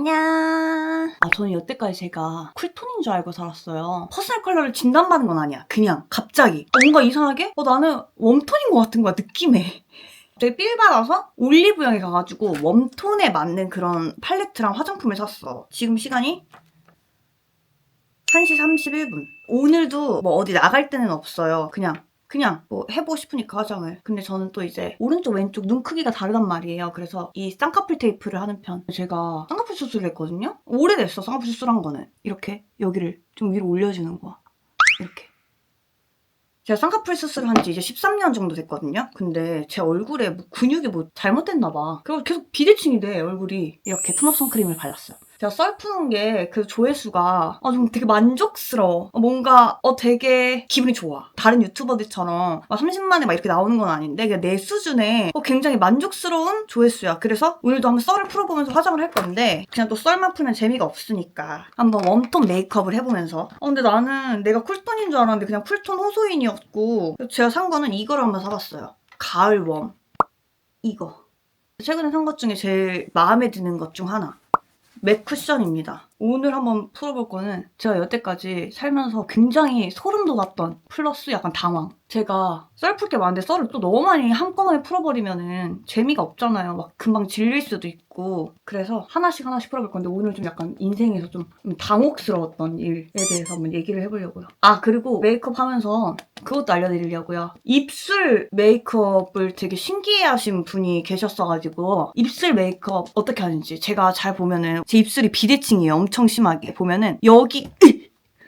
안녕. 아, 저는 여태까지 제가 쿨톤인 줄 알고 살았어요. 퍼스널 컬러를 진단받은 건 아니야. 그냥 갑자기. 어, 뭔가 이상하게? 어, 나는 웜톤인 것 같은 거야, 느낌에. 되게 삘 받아서 올리브영에 가가지고 웜톤에 맞는 그런 팔레트랑 화장품을 샀어. 지금 시간이 1시 31분. 오늘도 뭐 어디 나갈 때는 없어요. 그냥 그냥 뭐 해보고 싶으니까 화장을. 근데 저는 또 이제 오른쪽 왼쪽 눈 크기가 다르단 말이에요. 그래서 이 쌍꺼풀 테이프를 하는 편. 제가 쌍꺼풀 수술을 했거든요. 오래됐어 쌍꺼풀 수술한 거는. 이렇게 여기를 좀 위로 올려주는 거야. 이렇게. 제가 쌍꺼풀 수술을 한지 이제 13년 정도 됐거든요. 근데 제 얼굴에 뭐 근육이 뭐 잘못됐나 봐. 그래서 계속 비대칭이 돼 얼굴이. 이렇게 톤업 선크림을 발랐어요. 제가 썰 푸는 게 그 조회수가 아, 좀 되게 만족스러워. 어, 뭔가 어 되게 기분이 좋아. 다른 유튜버들처럼 막 30만에 막 이렇게 나오는 건 아닌데 내 수준에 어, 굉장히 만족스러운 조회수야. 그래서 오늘도 한번 썰을 풀어보면서 화장을 할 건데 그냥 또 썰만 풀면 재미가 없으니까 한번 웜톤 메이크업을 해보면서 어, 근데 나는 내가 쿨톤인 줄 알았는데 그냥 쿨톤 호소인이었고 제가 산 거는 이걸 한번 사봤어요. 가을 웜. 이거. 최근에 산 것 중에 제일 마음에 드는 것 중 하나. 맥 쿠션입니다. 오늘 한번 풀어볼 거는 제가 여태까지 살면서 굉장히 소름 돋았던 플러스 약간 당황. 제가 썰 풀 게 많은데 썰을 또 너무 많이 한꺼번에 풀어버리면은 재미가 없잖아요. 막 금방 질릴 수도 있고. 그래서 하나씩 하나씩 풀어볼 건데 오늘 좀 약간 인생에서 좀 당혹스러웠던 일에 대해서 한번 얘기를 해보려고요. 아, 그리고 메이크업 하면서 그것도 알려드리려고요. 입술 메이크업을 되게 신기해 하신 분이 계셨어가지고 입술 메이크업 어떻게 하는지 제가 잘 보면은 제 입술이 비대칭이에요. 엄청 심하게. 보면은 여기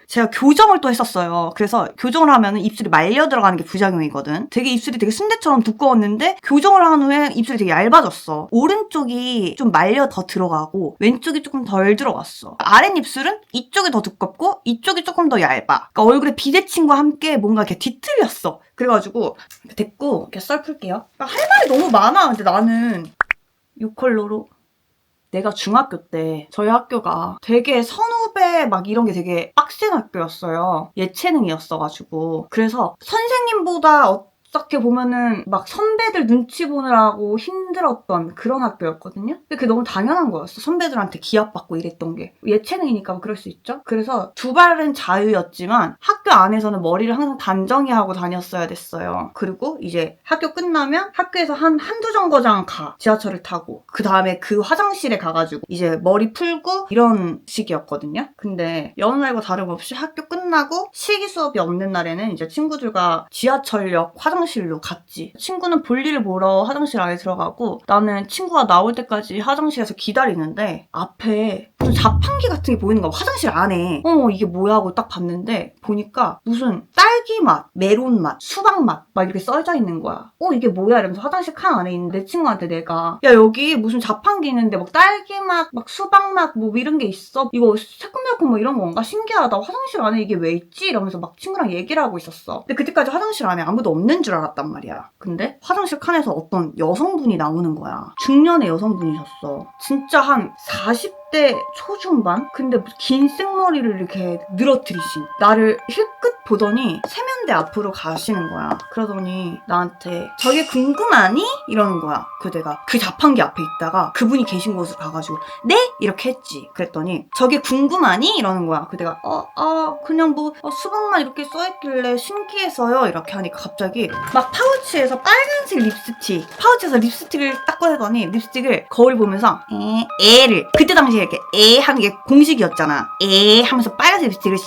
제가 교정을 또 했었어요. 그래서 교정을 하면 입술이 말려 들어가는 게 부작용이거든. 되게 입술이 되게 순대처럼 두꺼웠는데 교정을 한 후에 입술이 되게 얇아졌어. 오른쪽이 좀 말려 더 들어가고 왼쪽이 조금 덜 들어갔어. 아랫입술은 이쪽이 더 두껍고 이쪽이 조금 더 얇아. 그러니까 얼굴에 비대칭과 함께 뭔가 이렇게 뒤틀렸어. 그래가지고 됐고 이렇게 썰 풀게요. 할 말이 너무 많아. 근데 나는 이 컬러로 내가 중학교 때 저희 학교가 되게 선후배 막 이런 게 되게 빡센 학교였어요. 예체능이었어가지고. 그래서 선생님보다 어떻게 보면은 막 선배들 눈치 보느라고 힘들었던 그런 학교였거든요. 근데 그게 너무 당연한 거였어. 선배들한테 기합받고 이랬던 게. 예체능이니까 그럴 수 있죠. 그래서 두 발은 자유였지만 학교 안에서는 머리를 항상 단정히 하고 다녔어야 됐어요. 그리고 이제 학교 끝나면 학교에서 한 한두 정거장 가. 지하철을 타고. 그 다음에 그 화장실에 가가지고 이제 머리 풀고 이런 식이었거든요. 근데 여느 날과 다름없이 학교 끝나고 실기 수업이 없는 날에는 이제 친구들과 지하철역 화장 실로 갔지. 친구는 볼일을 보러 화장실 안에 들어가고 나는 친구가 나올 때까지 화장실에서 기다리는데 앞에 무슨 자판기 같은 게 보이는 거야. 화장실 안에. 어, 이게 뭐야 하고 딱 봤는데 보니까 무슨 딸기 맛, 메론 맛, 수박 맛 막 이렇게 써져 있는 거야. 어, 이게 뭐야 이러면서 화장실 칸 안에 있는데 내 친구한테 내가 야, 여기 무슨 자판기 있는데 막 딸기 맛, 막 수박 맛 뭐 이런 게 있어. 이거 새콤달콤 뭐 이런 건가? 신기하다. 화장실 안에 이게 왜 있지? 이러면서 막 친구랑 얘기를 하고 있었어. 근데 그때까지 화장실 안에 아무도 없는 줄 알았단 말이야. 근데 화장실 칸에서 어떤 여성분이 나오는 거야. 중년의 여성분이셨어. 진짜 한 40 대 초중반? 근데 긴 생머리를 이렇게 늘어뜨리신. 나를 힐끗 보더니 세면대 앞으로 가시는 거야. 그러더니 나한테 저게 궁금하니? 이러는 거야. 그 내가 그 자판기 앞에 있다가 그분이 계신 곳으로 가가지고 네? 이렇게 했지. 그랬더니 저게 궁금하니? 이러는 거야. 그 내가 어, 어 그냥 뭐 어, 수박만 이렇게 써있길래 신기해서요. 이렇게 하니까 갑자기 막 파우치에서 빨간색 립스틱 파우치에서 립스틱을 딱 꺼내더니 립스틱을 거울 보면서 에, 에를 그때 당시에 이렇게 에 하는 게 공식이었잖아. 에 하면서 빨간색 립스틱을 샥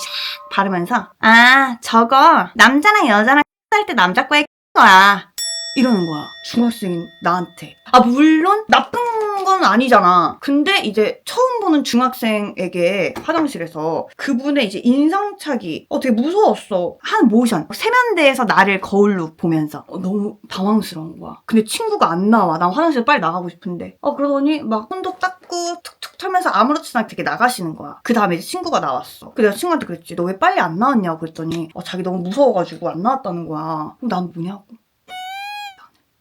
바르면서 아 저거 남자랑 여자랑 할 때 남자 거에 거야. 이러는 거야. 중학생인 나한테. 아, 물론 나쁜 건 아니잖아. 근데 이제 처음 보는 중학생에게 화장실에서 그분의 이제 인상착이 어, 되게 무서웠어. 한 모션. 세면대에서 나를 거울로 보면서 어, 너무 당황스러운 거야. 근데 친구가 안 나와. 난 화장실 빨리 나가고 싶은데. 어, 그러더니 막 손도 닦고 툭툭 털면서 아무렇지도 않게 나가시는 거야. 그 다음에 친구가 나왔어. 그래서 내가 친구한테 그랬지. 너 왜 빨리 안 나왔냐고 그랬더니 어, 자기 너무 무서워가지고 안 나왔다는 거야. 그럼 난 뭐냐고.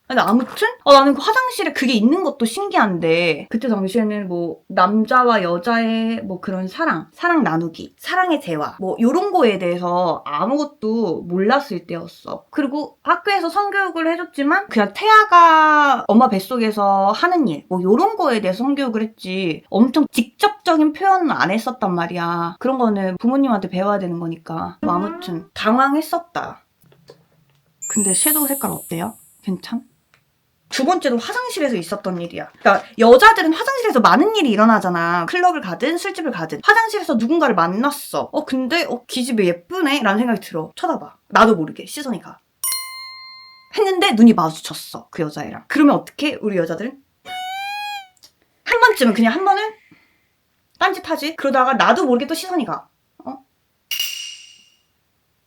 근데 아무튼 어, 나는 그 화장실에 그게 있는 것도 신기한데 그때 당시에는 뭐 남자와 여자의 뭐 그런 사랑, 사랑 나누기, 사랑의 대화 뭐 이런 거에 대해서 아무것도 몰랐을 때였어. 그리고 학교에서 성교육을 해줬지만 그냥 태아가 엄마 뱃속에서 하는 일뭐 이런 거에 대해서 성교육을 했지 엄청 직접적인 표현은 안 했었단 말이야. 그런 거는 부모님한테 배워야 되는 거니까. 뭐 아무튼 당황했었다. 근데 섀도우 색깔 어때요? 괜찮? 두 번째도 화장실에서 있었던 일이야. 그러니까 여자들은 화장실에서 많은 일이 일어나잖아. 클럽을 가든 술집을 가든 화장실에서 누군가를 만났어. 어 근데 어 기집애 예쁘네 라는 생각이 들어. 쳐다봐. 나도 모르게 시선이 가. 했는데 눈이 마주쳤어 그 여자애랑. 그러면 어떻게 우리 여자들은 한 번쯤은 그냥 한 번은 딴짓하지. 그러다가 나도 모르게 또 시선이 가. 어?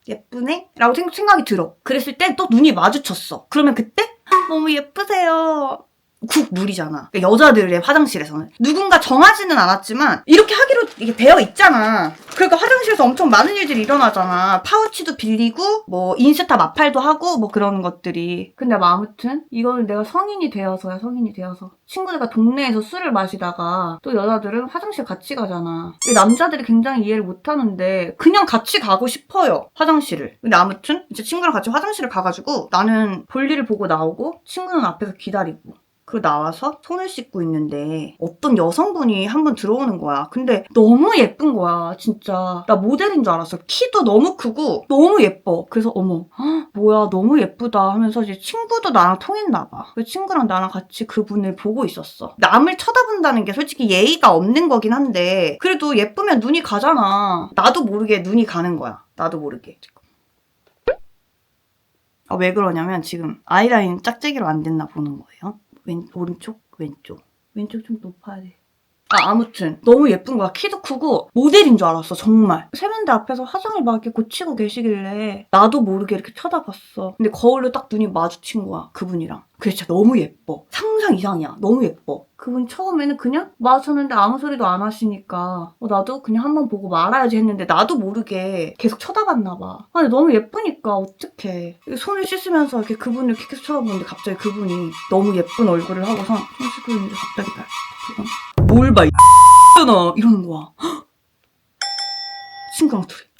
예쁘네? 라고 생- 생각이 들어. 그랬을 때 또 눈이 마주쳤어. 그러면 그때 너무 예쁘세요. 국 물이잖아. 그러니까 여자들의 화장실에서는. 누군가 정하지는 않았지만, 이렇게 하기로 이게 되어 있잖아. 그러니까 화장실에서 엄청 많은 일들이 일어나잖아. 파우치도 빌리고, 뭐, 인스타 마팔도 하고, 뭐 그런 것들이. 근데 뭐 아무튼, 이거는 내가 성인이 되어서야, 성인이 되어서. 친구들과 동네에서 술을 마시다가, 또 여자들은 화장실 같이 가잖아. 이 남자들이 굉장히 이해를 못 하는데, 그냥 같이 가고 싶어요. 화장실을. 근데 아무튼, 이제 친구랑 같이 화장실을 가가지고, 나는 볼일을 보고 나오고, 친구는 앞에서 기다리고. 그 나와서 손을 씻고 있는데 어떤 여성분이 한분 들어오는 거야. 근데 너무 예쁜 거야, 진짜. 나 모델인 줄 알았어. 키도 너무 크고 너무 예뻐. 그래서 어머, 헉, 뭐야, 너무 예쁘다 하면서 이제 친구도 나랑 통했나 봐. 그 친구랑 나랑 같이 그분을 보고 있었어. 남을 쳐다본다는 게 솔직히 예의가 없는 거긴 한데 그래도 예쁘면 눈이 가잖아. 나도 모르게 눈이 가는 거야. 나도 모르게. 아, 왜 그러냐면 지금 아이라인 짝짝이로 안 됐나 보는 거예요. 왼, 오른쪽, 왼쪽. 왼쪽 좀 높아야 돼. 아, 아무튼. 너무 예쁜 거야. 키도 크고, 모델인 줄 알았어, 정말. 세면대 앞에서 화장을 막 이렇게 고치고 계시길래, 나도 모르게 이렇게 쳐다봤어. 근데 거울로 딱 눈이 마주친 거야, 그분이랑. 그게 진짜 너무 예뻐. 상상 이상이야. 너무 예뻐. 그분 처음에는 그냥 마주쳤는데 아무 소리도 안 하시니까, 어, 나도 그냥 한번 보고 말아야지 했는데, 나도 모르게 계속 쳐다봤나 봐. 아니, 너무 예쁘니까, 어떡해. 손을 씻으면서 이렇게 그분을 계속 쳐다보는데, 갑자기 그분이 너무 예쁜 얼굴을 하고서, 손 씻고 있는데 갑자기 날, 그 거. 뭘 봐, 이 잖아 이러는 거야. 헉! 둘이. 어,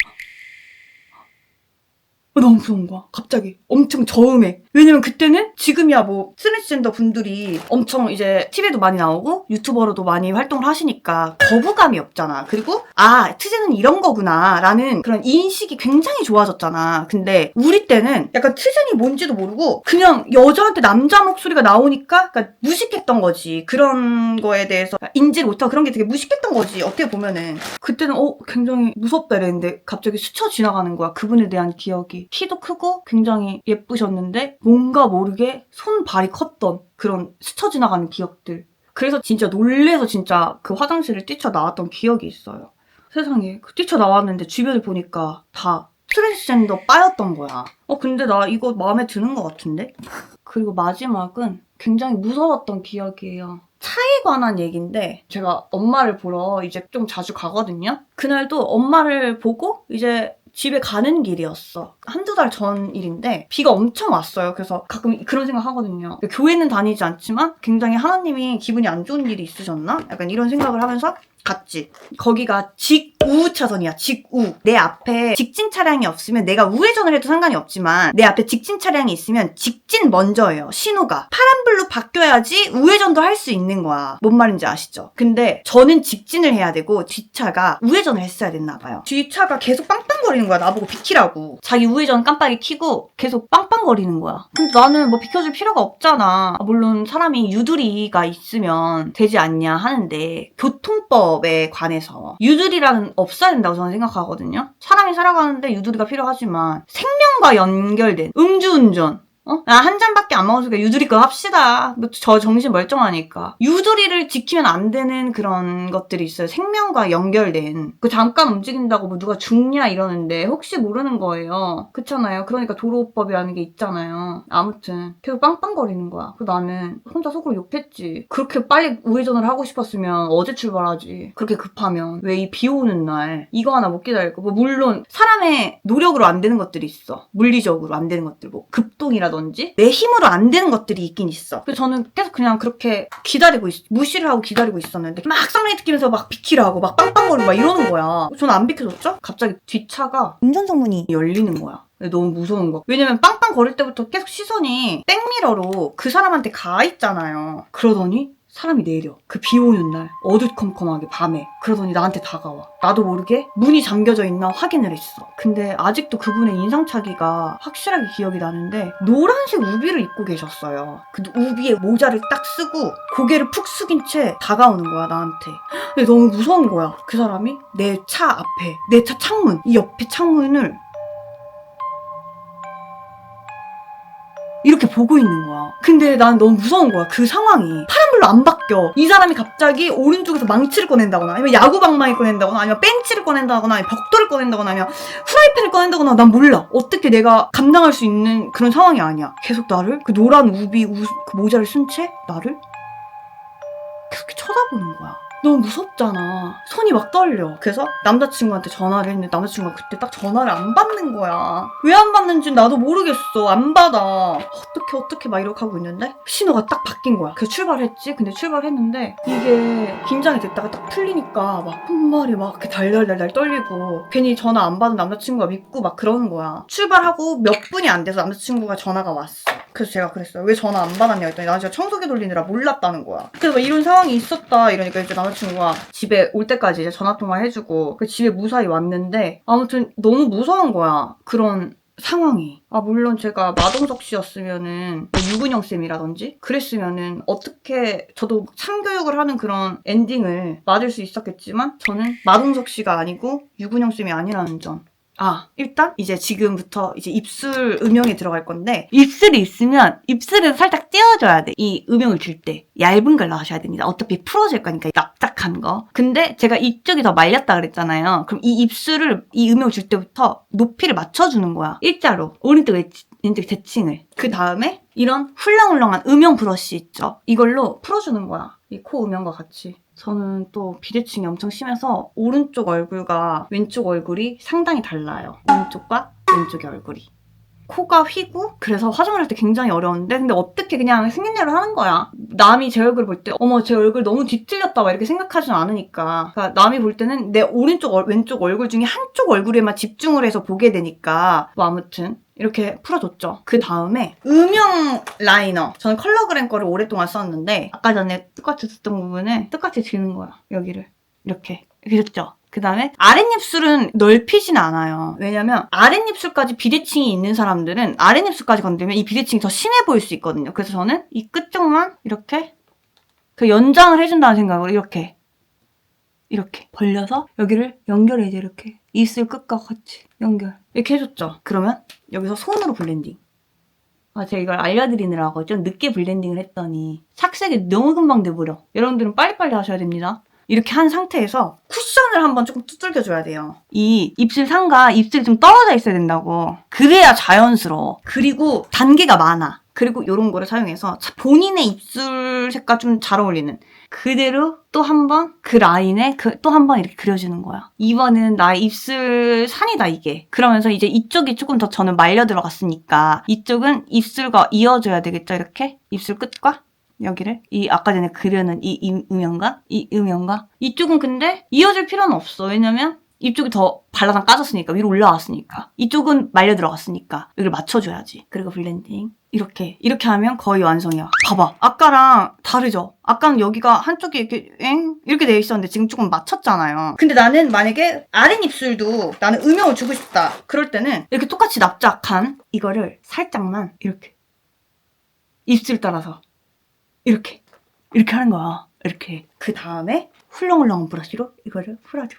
너무 무서운 거야. 갑자기. 엄청 저음해. 왜냐면 그때는 지금이야 뭐 트랜스젠더 분들이 엄청 이제 TV에도 많이 나오고 유튜버로도 많이 활동을 하시니까 거부감이 없잖아. 그리고 아, 트제는 이런 거구나 라는 그런 인식이 굉장히 좋아졌잖아. 근데 우리 때는 약간 트젠이 뭔지도 모르고 그냥 여자한테 남자 목소리가 나오니까 그러니까 무식했던 거지. 그런 거에 대해서 인지를 못하고 그런 게 되게 무식했던 거지. 어떻게 보면은. 그때는 어, 굉장히 무섭다 이랬는데 갑자기 스쳐 지나가는 거야. 그분에 대한 기억이. 키도 크고 굉장히 예쁘셨는데 뭔가 모르게 손발이 컸던 그런 스쳐 지나가는 기억들. 그래서 진짜 놀래서 진짜 그 화장실을 뛰쳐나왔던 기억이 있어요. 세상에. 그 뛰쳐나왔는데 주변을 보니까 다 트랜스젠더 빠였던 거야. 어, 근데 나 이거 마음에 드는 것 같은데? 그리고 마지막은 굉장히 무서웠던 기억이에요. 차에 관한 얘기인데 제가 엄마를 보러 이제 좀 자주 가거든요. 그날도 엄마를 보고 이제 집에 가는 길이었어. 한두 달 전 일인데 비가 엄청 왔어요. 그래서 가끔 그런 생각 하거든요. 교회는 다니지 않지만 굉장히 하나님이 기분이 안 좋은 일이 있으셨나? 약간 이런 생각을 하면서 갔지. 거기가 직 우 차선이야. 직우. 내 앞에 직진 차량이 없으면 내가 우회전을 해도 상관이 없지만 내 앞에 직진 차량이 있으면 직진 먼저예요. 신호가. 파란불로 바뀌어야지 우회전도 할 수 있는 거야. 뭔 말인지 아시죠? 근데 저는 직진을 해야 되고 뒷차가 우회전을 했어야 됐나 봐요. 뒷차가 계속 빵빵거리는 거야. 나보고 비키라고. 자기 우회전 깜빡이 켜고 계속 빵빵거리는 거야. 근데 나는 뭐 비켜줄 필요가 없잖아. 물론 사람이 유두리가 있으면 되지 않냐 하는데 교통법에 관해서 유두리라는 없어야 된다고 저는 생각하거든요. 사람이 살아가는데 유두리가 필요하지만 생명과 연결된 음주운전 어? 아, 한 잔밖에 안 먹었으니까 유두리 거 합시다. 뭐저 정신 멀쩡하니까. 유두리를 지키면 안 되는 그런 것들이 있어요. 생명과 연결된. 그 잠깐 움직인다고 뭐 누가 죽냐 이러는데 혹시 모르는 거예요. 그렇잖아요. 그러니까 도로법이라는 게 있잖아요. 아무튼 계속 빵빵거리는 거야. 그 나는 혼자 속으로 욕했지. 그렇게 빨리 우회전을 하고 싶었으면 어제 출발하지. 그렇게 급하면 왜 이 비 오는 날 이거 하나 못 기다릴까? 뭐 물론 사람의 노력으로 안 되는 것들이 있어. 물리적으로 안 되는 것들 뭐 급동이라든지 립이라든지 내 힘으로 안 되는 것들이 있긴 있어. 그래서 저는 계속 그냥 그렇게 기다리고 있, 무시를 하고 기다리고 있었는데 막 쌍라이트 끼면서 막 비키라 하고 막 빵빵거리고 막 이러는 거야. 저는 안 비켜줬죠? 갑자기 뒷차가 운전석 문이 열리는 거야. 너무 무서운 거. 왜냐면 빵빵 거릴 때부터 계속 시선이 백미러로 그 사람한테 가 있잖아요. 그러더니 사람이 내려. 그 비 오는 날 어두컴컴하게 밤에. 그러더니 나한테 다가와. 나도 모르게 문이 잠겨져 있나 확인을 했어. 근데 아직도 그분의 인상착의가 확실하게 기억이 나는데 노란색 우비를 입고 계셨어요. 그 우비에 모자를 딱 쓰고 고개를 푹 숙인 채 다가오는 거야 나한테. 근데 너무 무서운 거야. 그 사람이 내 차 앞에 내 차 창문 이 옆에 창문을 이렇게 보고 있는 거야. 근데 난 너무 무서운 거야. 그 상황이. 파란불로 안 바뀌어. 이 사람이 갑자기 오른쪽에서 망치를 꺼낸다거나, 아니면 야구방망이 꺼낸다거나, 아니면 벤치를 꺼낸다거나, 아니면 벽돌을 꺼낸다거나, 아니면 프라이팬을 꺼낸다거나, 난 몰라. 어떻게 내가 감당할 수 있는 그런 상황이 아니야. 계속 나를, 그 노란 우비, 우, 그 모자를 쓴 채, 나를 계속 쳐다보는 거야. 너무 무섭잖아. 손이 막 떨려. 그래서 남자친구한테 전화를 했는데 남자친구가 그때 딱 전화를 안 받는 거야. 왜 안 받는지 나도 모르겠어. 안 받아. 어떻게 어떻게 막 이렇게 하고 있는데 신호가 딱 바뀐 거야. 그래서 출발했지. 근데 출발했는데 이게 긴장이 됐다가 딱 풀리니까 막 손발이 막 이렇게 달달달달 떨리고 괜히 전화 안 받은 남자친구가 믿고 막 그러는 거야. 출발하고 몇 분이 안 돼서 남자친구가 전화가 왔어. 그래서 제가 그랬어요. 왜 전화 안 받았냐 했더니 나 진짜 청소기 돌리느라 몰랐다는 거야. 그래서 막 이런 상황이 있었다 이러니까 이제 남자친구가 집에 올 때까지 이제 전화 통화 해주고 그 집에 무사히 왔는데 아무튼 너무 무서운 거야. 그런 상황이. 아, 물론 제가 마동석 씨였으면은, 뭐 유근영 쌤이라든지, 그랬으면은, 어떻게, 저도 참교육을 하는 그런 엔딩을 맞을 수 있었겠지만, 저는 마동석 씨가 아니고, 유근영 쌤이 아니라는 점. 아, 일단 이제 지금부터 이제 입술 음영에 들어갈 건데 입술이 있으면 입술을 살짝 떼어줘야 돼. 이 음영을 줄 때. 얇은 걸로 하셔야 됩니다. 어차피 풀어질 거니까 납작한 거. 근데 제가 이쪽이 더 말렸다 그랬잖아요. 그럼 이 입술을 이 음영을 줄 때부터 높이를 맞춰주는 거야. 일자로. 오른쪽 왼쪽 대칭을. 그 다음에 이런 훌렁훌렁한 음영 브러쉬 있죠. 이걸로 풀어주는 거야. 이 코 음영과 같이. 저는 또 비대칭이 엄청 심해서 오른쪽 얼굴과 왼쪽 얼굴이 상당히 달라요. 왼쪽과 왼쪽의 얼굴이. 코가 휘고 그래서 화장을 할 때 굉장히 어려운데 근데 어떻게 그냥 생긴 대로 하는 거야 남이 제 얼굴 볼 때 어머 제 얼굴 너무 뒤틀렸다 막 이렇게 생각하진 않으니까 그러니까 남이 볼 때는 내 오른쪽 얼- 왼쪽 얼굴 중에 한쪽 얼굴에만 집중을 해서 보게 되니까 뭐 아무튼 이렇게 풀어줬죠. 그 다음에 음영 라이너. 저는 컬러그램 거를 오랫동안 썼는데 아까 전에 똑같이 썼던 부분을 똑같이 지는 거야. 여기를. 이렇게. 줬죠. 그 다음에 아랫입술은 넓히진 않아요. 왜냐면 아랫입술까지 비대칭이 있는 사람들은 아랫입술까지 건들면 이 비대칭이 더 심해 보일 수 있거든요. 그래서 저는 이 끝쪽만 이렇게 그 연장을 해준다는 생각으로 이렇게 이렇게 벌려서 여기를 연결해 이제 이렇게 입술 끝과 같이 연결 이렇게 해줬죠. 그러면 여기서 손으로 블렌딩. 아 제가 이걸 알려드리느라고 좀 늦게 블렌딩을 했더니 착색이 너무 금방 돼버려. 여러분들은 빨리빨리 하셔야 됩니다. 이렇게 한 상태에서 쿠션을 한번 조금 두들겨 줘야 돼요. 이 입술 상과 입술이 좀 떨어져 있어야 된다고. 그래야 자연스러워. 그리고 단계가 많아. 그리고 이런 거를 사용해서 자- 본인의 입술 색과 좀 잘 어울리는 그대로 또 한 번 그 라인에 그 또 한 번 이렇게 그려주는 거야. 이번에는 나의 입술 산이다 이게. 그러면서 이제 이쪽이 조금 더 저는 말려 들어갔으니까 이쪽은 입술과 이어져야 되겠죠 이렇게 입술 끝과 여기를 이 아까 전에 그려는 이, 이 음영과 이 음영과 이쪽은 근데 이어질 필요는 없어. 왜냐면 이쪽이 더 발라당 까졌으니까 위로 올라왔으니까 이쪽은 말려 들어갔으니까 여기를 맞춰줘야지. 그리고 블렌딩 이렇게 이렇게 하면 거의 완성이야. 봐봐. 아까랑 다르죠. 아까는 여기가 한쪽이 이렇게 엥 이렇게 돼 있었는데 지금 조금 맞췄잖아요. 근데 나는 만약에 아랫입술도 나는 음영을 주고 싶다. 그럴 때는 이렇게 똑같이 납작한 이거를 살짝만 이렇게 입술 따라서 이렇게 이렇게 하는 거야. 이렇게 그 다음에 훌렁훌렁한 브러쉬로 이거를 풀어줘.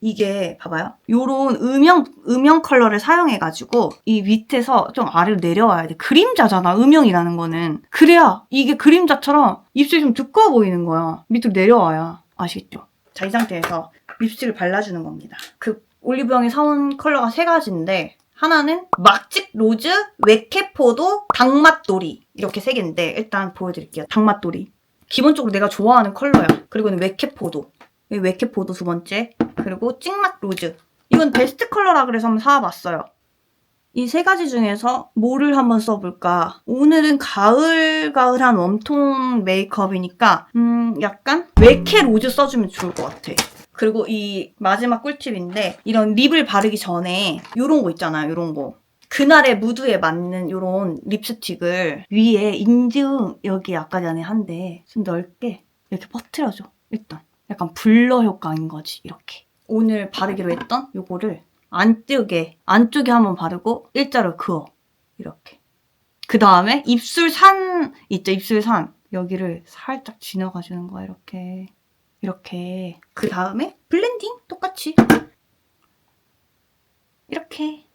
이게 봐봐요. 요런 음영 음영 컬러를 사용해 가지고 이 밑에서 좀 아래로 내려와야 돼. 그림자잖아. 음영이라는 거는. 그래야 이게 그림자처럼 입술이 좀 두꺼워 보이는 거야. 밑으로 내려와야. 아시겠죠? 자, 이 상태에서 립스틱을 발라주는 겁니다. 그 올리브영에 사온 컬러가 세 가지인데 하나는 막직 로즈, 웨케포도, 당맛돌이 이렇게 세 개인데 일단 보여드릴게요. 당맛돌이 기본적으로 내가 좋아하는 컬러야. 그리고는 웨케포도 이 웨케포도 두 번째 그리고 찍맛 로즈 이건 베스트 컬러라 그래서 한번 사와봤어요. 이 세 가지 중에서 뭐를 한번 써볼까? 오늘은 가을가을한 웜톤 메이크업이니까 음 약간 웨케 로즈 써주면 좋을 것 같아. 그리고 이 마지막 꿀팁인데 이런 립을 바르기 전에 요런 거 있잖아요. 요런 거. 그날의 무드에 맞는 요런 립스틱을 위에 인중 여기 아까 전에 한데 좀 넓게 이렇게 퍼트려줘. 일단 약간 블러 효과인 거지 이렇게. 오늘 바르기로 했던 요거를 안쪽에 안쪽에 한번 바르고 일자로 그어 이렇게. 그 다음에 입술 산 있죠 입술 산 여기를 살짝 지나가 주는 거야 이렇게 이렇게. 그 다음에 블렌딩 똑같이 이렇게.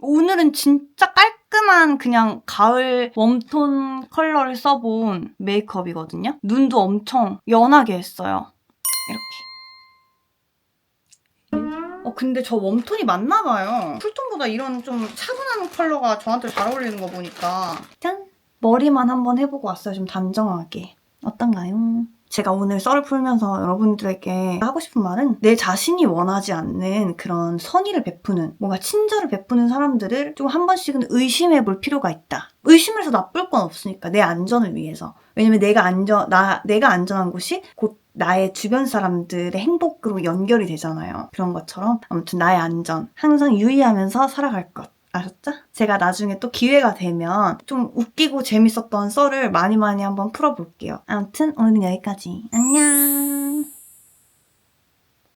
오늘은 진짜 깔끔한 그냥 가을 웜톤 컬러를 써본 메이크업이거든요. 눈도 엄청 연하게 했어요. 이렇게. 어, 근데 저 웜톤이 맞나 봐요. 쿨톤보다 이런 좀 차분한 컬러가 저한테 잘 어울리는 거 보니까. 짠! 머리만 한번 해보고 왔어요. 좀 단정하게. 어떤가요? 제가 오늘 썰을 풀면서 여러분들에게 하고 싶은 말은 내 자신이 원하지 않는 그런 선의를 베푸는 뭔가 친절을 베푸는 사람들을 좀 한 번씩은 의심해 볼 필요가 있다. 의심해서 나쁠 건 없으니까 내 안전을 위해서. 왜냐면 내가 안전 나 내가 안전한 곳이 곧 나의 주변 사람들의 행복으로 연결이 되잖아요. 그런 것처럼 아무튼 나의 안전 항상 유의하면서 살아갈 것. 아셨죠? 제가 나중에 또 기회가 되면 좀 웃기고 재밌었던 썰을 많이 많이 한번 풀어볼게요. 아무튼 오늘은 여기까지. 안녕!